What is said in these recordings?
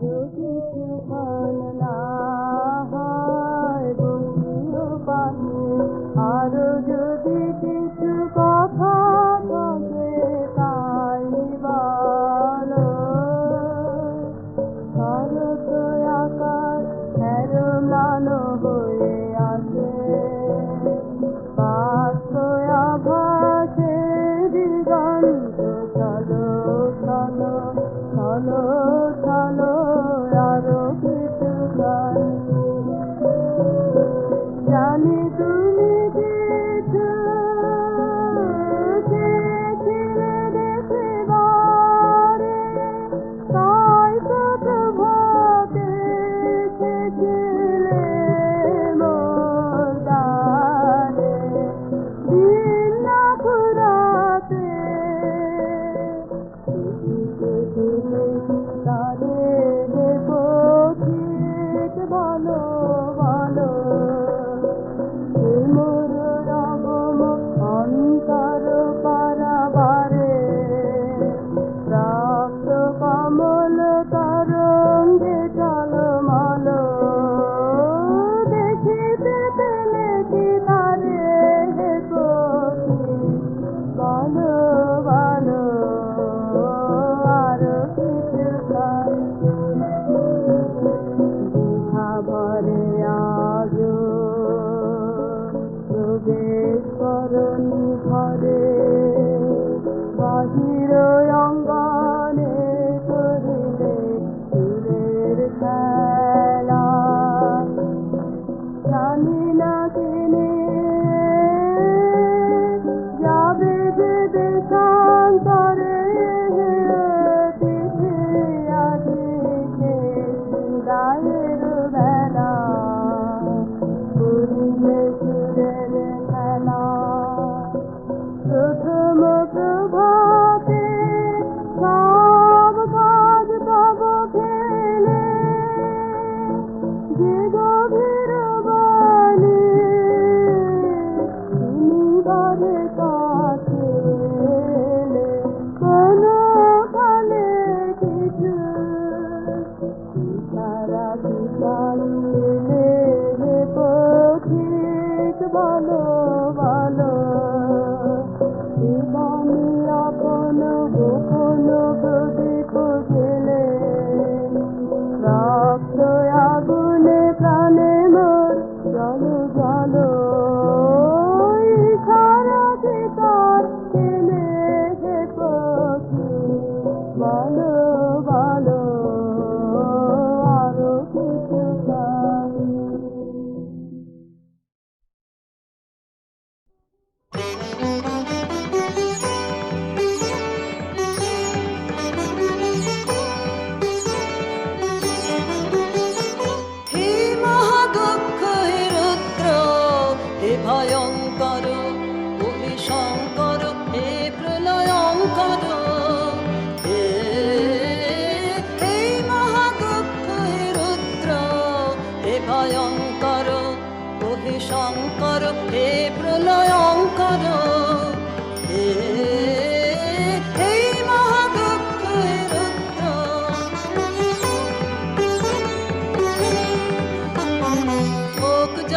कृष्ण माना যে করণ ঘরে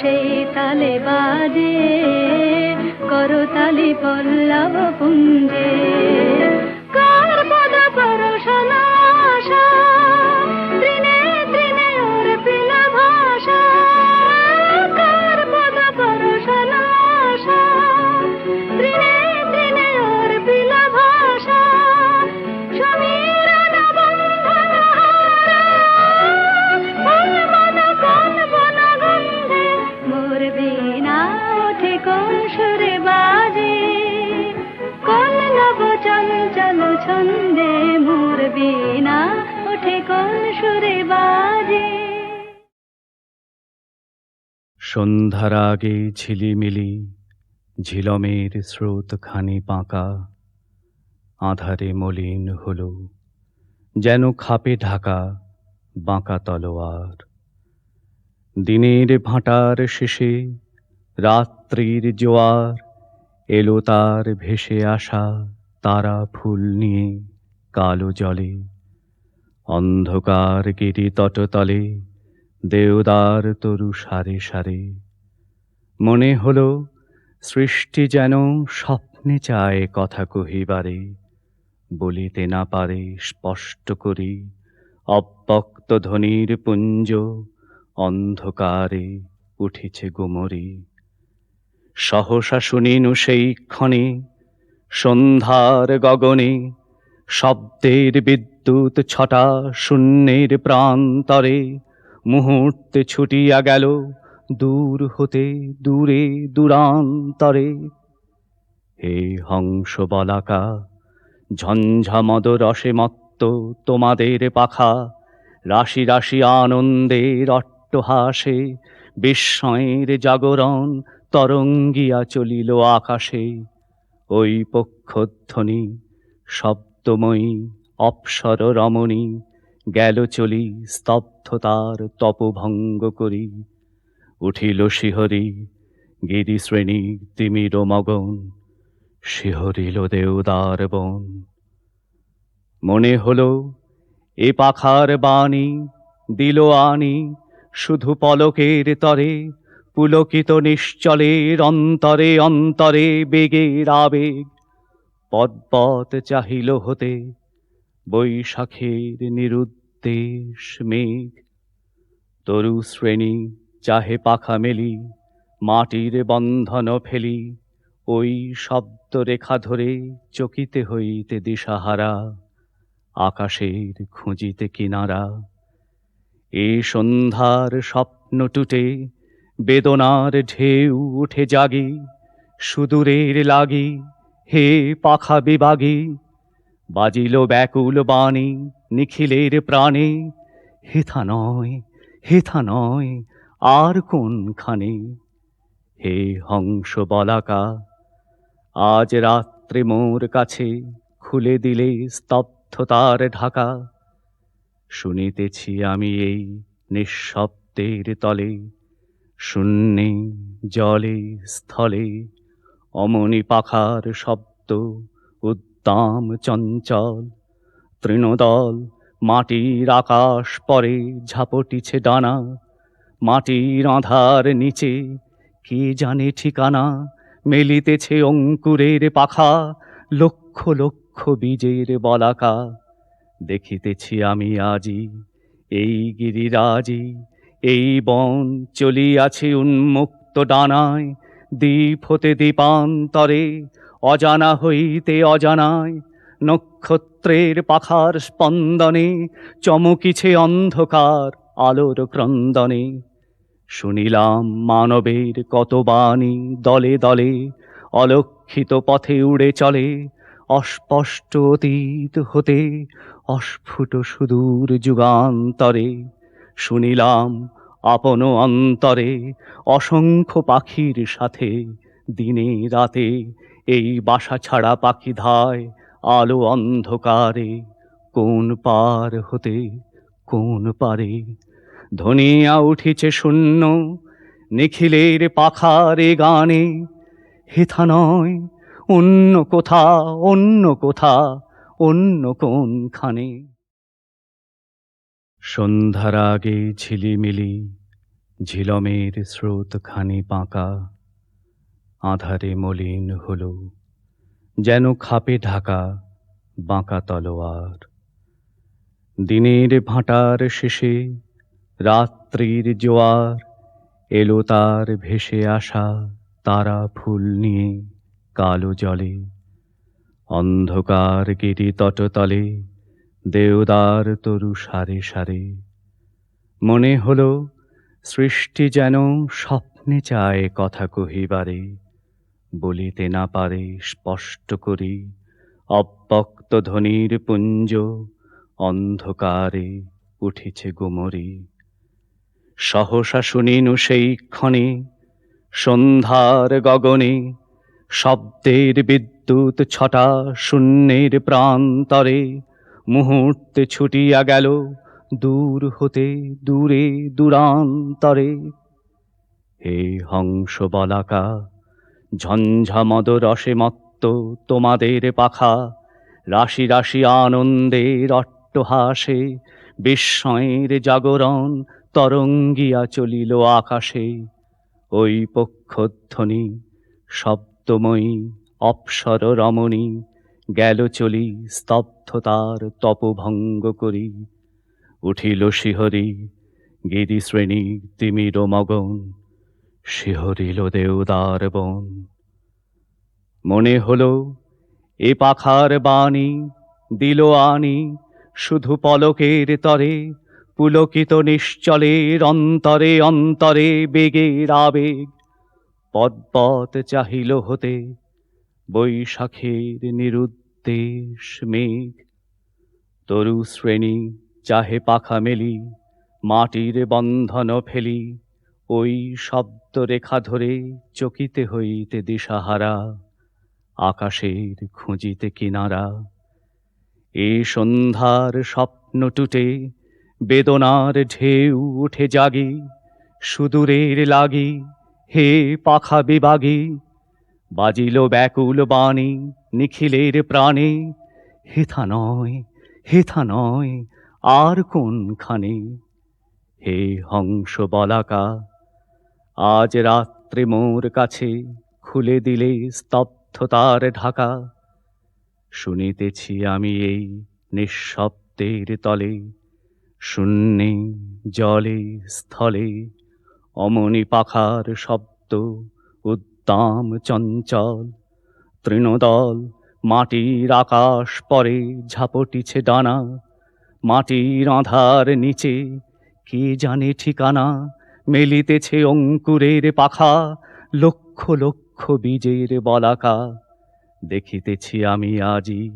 সেই তালে বাজে করতালি পল্লব পুঞ্জে। সন্ধ্যার আগে ঝিলিমিলি, ঝিলমের স্রোত খানি পাঁকা, আধারে মলিন হল, যেন খাপে ঢাকা বাঁকা তলোয়ার। দিনের ভাঁটার শেষে রাত্রির জোয়ার, এলো তার ভেসে আসা তারা ফুল নিয়ে কালো জলে, অন্ধকার গিরি তটতলে দেওদার তরু সারে সারে। মনে হলো, সৃষ্টি যেন স্বপ্নে চায় কথা কহিবারে, বলিতে না পারে স্পষ্ট করি, অব্যক্ত ধ্বনির পুঞ্জ অন্ধকারে উঠেছে গুমরি। সহসা শুনিনু সেই ক্ষণে, সন্ধ্যার গগনে, শব্দের বিদ্যুৎ ছটা শূন্যের প্রান্তরে মুহূর্তে ছুটিয়া গেল, দূর হতে, দূরে, দূরান্তরে। হে হংস বলাকা ঝঞ্ঝামদ রসে মত্ত তোমাদের পাখা, রাশি রাশি আনন্দের অট্টহাসে, বিস্ময়ের জাগরণ তরঙ্গিয়া চলিল আকাশে। ওই পক্ষধ্বনি শব্দময়ী অপসর রমণী গেল চলি, স্তব্ধতার তপভঙ্গ করি। উঠিল শিহরি গিরিশ্রেণী তিমির মগন, শিহরিল দেওদার বন। মনে হলো, এ পাখার বাণী দিল আনি, শুধু পলকের তরে, পুলকিত নিশ্চলের অন্তরে অন্তরে বেগের আবেগ। পদ্পত চাহিল হতে বৈশাখের নিরুদ্দেশ মেঘ, তরু শ্রেণি, চাহে পাখা মেলি, মাটির বন্ধন ফেলি, ওই শব্দ রেখা ধরে চকিতে হইতে দিশাহারা, আকাশের খুঁজিতে কিনারা। এ সন্ধ্যার স্বপ্ন টুটে, বেদনার ঢেউ উঠে জাগি, সুদূরের লাগি, হে পাখা বিবাগী বাজিল ব্যাকুল বাণী, নিখিলের প্রাণে। হেথা নয় হেথা নয়, আর কোনখানে? হে হংস বলাকা, আজ রাত্রে মোর কাছে খুলে দিলে স্তব্ধতার ঢাকা। শুনিতেছি আমি এই নিঃশব্দের তলে, শূন্যে, জলে, স্থলে, অমনি পাখার শব্দ উদ্দাম চঞ্চল, তৃণদল, মাটির আকাশ পরে ঝাপটিছে ডানা, মাটির আধার নিচে কে জানে ঠিকানা, মেলিতেছে অঙ্কুরের পাখা, লক্ষ লক্ষ বীজের বলাকা। দেখিতেছি আমি আজি এই গিরিরাজি, এই বন চলিয়াছে উন্মুক্ত ডানায়, দ্বীপ হতে দ্বীপান্তরে অজানা হইতে অজানায় নক্ষত্রের পাখার স্পন্দনে চমকিছে অন্ধকার আলোর ক্রন্দনে। শুনিলাম মানবের কত বাণী দলে দলে অলক্ষিত পথে উড়ে চলে, অস্পষ্ট অতীত হতে অস্ফুট সুদূর যুগান্তরে। শুনিলাম আপন অন্তরে অসংখ্য পাখির সাথে দিনে রাতে এই বাসা ছাড়া পাখি ধায়, আলো অন্ধকারে কোন পার হতে, কোন পারে? ধনিয়া উঠিছে শূন্য, নিখিলের পাখারে গানে। হেথা নয়, অন্য কোথা অন্য কোথা, অন্য কোনখানে? সন্ধ্যার আগে ঝিলিমিলি, ঝিলমের স্রোতখানি পাকা। আধারে মলিন হলো, যেন খাপে ঢাকা বাঁকা তলোয়ার। দিনের ভাঁটার শেষে রাত্রির জোয়ার, এলো তার ভেসে আসা তারা ফুল নিয়ে কালো জলে। অন্ধকার গিরি তটতলে দেওদার তরু সারে সারে। মনে হলো সৃষ্টি যেন স্বপ্নে চায় কথা কহিবারে। বলিতে না পারে স্পষ্ট করি, অব্যক্ত ধ্বনির পুঞ্জ অন্ধকারে উঠেছে গুমরি। সহসা শুনিনু সেই ক্ষণে সন্ধ্যার গগনে, শব্দের বিদ্যুৎ ছটা শূন্যের প্রান্তরে মুহূর্তে ছুটিয়া গেল দূর হতে দূরে দূরান্তরে। হে হংস বলাকা ঝঞ্ঝামদ রসে মত্ত তোমাদের পাখা। রাশি রাশি আনন্দের অট্টহাসে, বিস্ময়ের জাগরণ তরঙ্গিয়া চলিল আকাশে। ওই পক্ষধ্বনি, শব্দময়ী, অপসর রমণী, গেল চলি স্তব্ধতার তপভঙ্গ করি। উঠিল শিহরি, গিরিশ্রেণী তিমির মগন শিহরিল দেওদার বন। মনে হলো, এ পাখার বাণী দিল আনি, শুধু পলকের তরে, পুলকিত নিশ্চলের অন্তরে অন্তরে বেগের আবেগ। পদ্পত চাহিল হতে বৈশাখের নিরুদ্দেশ মেঘ। তরু শ্রেণি চাহে পাখা মেলি, মাটির বন্ধন ফেলি ওই শব্দ রেখা ধরে চকিতে হইতে দিশাহারা, আকাশের খুঁজিতে কিনারা। এ সন্ধ্যার স্বপ্ন টুটে, বেদনার ঢেউ উঠে জাগি, সুদূরের লাগি হে পাখা বিবাগী বাজিল ব্যাকুল বাণী নিখিলের প্রাণে, হেথা নয় হেথা নয়, আর কোনখানে? হে হংস বলাকা আজ রাত্রে মোর কাছে খুলে দিলে স্তব্ধতার ঢাকা। শুনিতেছি আমি এই নিঃশব্দের তলে, শূন্যে, জলে, স্থলে অমনি পাখার শব্দ, উদ্দাম চঞ্চল, তৃণদল, মাটির আকাশ পরে ঝাপটিছে ডানা, মাটির আধার নিচে কে জানে ঠিকানা? মেলিতেছে অঙ্কুরের পাখা, লক্ষ লক্ষ বীজের বলাকা। দেখিতেছি আমি আজি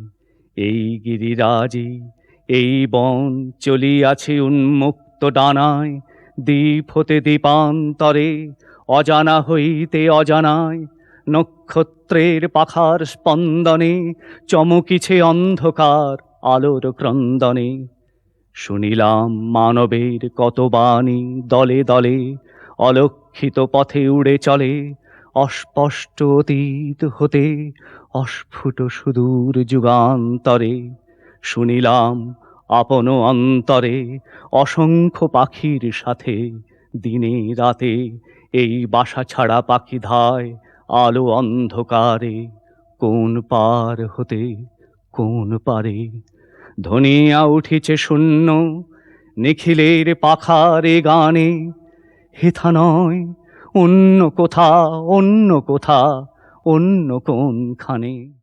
এই গিরিরাজি, এই বন চলিয়াছে উন্মুক্ত ডানায়। দ্বীপ হতে দ্বীপান্তরে, অজানা হইতে অজানায়। নক্ষত্রের পাখার স্পন্দনে, চমকিছে অন্ধকার আলোর ক্রন্দনে। শুনিলাম মানবের কত বাণী দলে দলে, অলক্ষিত পথে উড়ে চলে, অস্পষ্ট অতীত হতে, অস্ফুট সুদূর যুগান্তরে। শুনিলাম আপন অন্তরে অসংখ্য পাখির সাথে, দিনে রাতে এই বাসা ছাড়া পাখি ধায় আলো অন্ধকারে। কোন পার হতে, কোন পারে ধনিয়া উঠেছে শূন্য নিখিলের পাখারে গানে হেথা নয় অন্য কোথা অন্য কোথা অন্য কোনখানে।